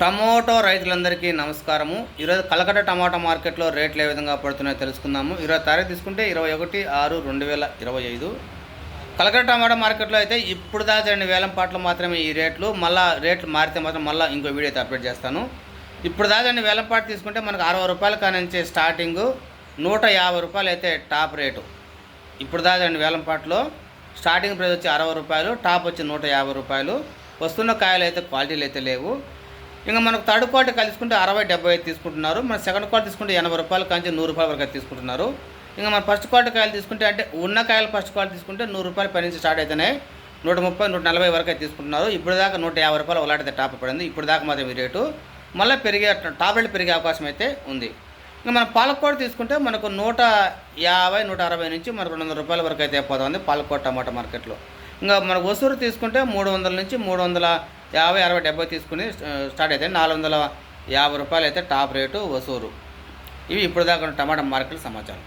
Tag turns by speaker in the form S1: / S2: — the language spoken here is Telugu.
S1: టమోటో రైతులందరికీ నమస్కారము. ఈరోజు కలకట్ట టమాటో మార్కెట్లో రేట్లు ఏ విధంగా పడుతున్నాయో తెలుసుకుందాము. ఇరవై తారీఖు తీసుకుంటే ఇరవై ఒకటి ఆరు రెండు వేల ఇరవై ఐదు. కలకట్ట టమాటో మార్కెట్లో అయితే ఇప్పుడు దాకా రెండు వేల పాటలు మాత్రమే ఈ రేట్లు. మళ్ళీ రేట్లు మారితే మాత్రం మళ్ళీ ఇంకో వీడియో అయితే అప్డేట్ చేస్తాను. ఇప్పుడు దాకా రెండు వేల పాట తీసుకుంటే మనకు అరవై రూపాయల కానించి స్టార్టింగు నూట యాభై రూపాయలు అయితే టాప్ రేటు. ఇప్పుడు దాకా రెండు వేల పాటలో స్టార్టింగ్ ప్రైస్ వచ్చి అరవై రూపాయలు టాప్ వచ్చి నూట యాభై రూపాయలు. వస్తున్న కాయలు అయితే క్వాలిటీలు అయితే లేవు. ఇంకా మనకు థర్డ్ క్వాలిటీ కలుసుకుంటే అరవై డెబ్బై ఐదు తీసుకుంటున్నారు. మన సెకండ్ క్వాలిటీ తీసుకుంటే ఎనభై రూపాయల కాంచి నూరు రూపాయల వరకు తీసుకుంటున్నారు. ఇంకా మన ఫస్ట్ క్వాలిటీ కాయలు తీసుకుంటే అంటే ఉన్న కాయలు ఫస్ట్ క్వాలిటీ తీసుకుంటే నూరు రూపాయల పై నుంచి స్టార్ట్ అవుతున్నాయి నూట ముప్పై నూట నలభై వరకు అయితే తీసుకుంటున్నారు. ఇప్పుడు దాకా నూట యాభై రూపాయలు ఒకలాంటితే టాప్ పడింది. ఇప్పుడు దాకా మాత్రం ఈ రేటు మళ్ళీ పెరిగే టాప్ పెరిగే అవకాశం అయితే ఉంది. ఇంకా మన పాలకోట తీసుకుంటే మనకు నూట యాభై నూట అరవై నుంచి మనకు రెండు వందల రూపాయల వరకు అయితే పోతుంది పాలకోట టమాటా మార్కెట్లో. ఇంకా మన వసూరు తీసుకుంటే మూడు వందల నుంచి మూడు వందల యాభై అరవై డెబ్బై తీసుకుని స్టార్ట్ అయితే నాలుగు వందల యాభై రూపాయలు అయితే టాప్ రేటు వసూరు. ఇవి ఇప్పుడు దాకా ఉన్న టమాటా మార్కెట్ సమాచారం.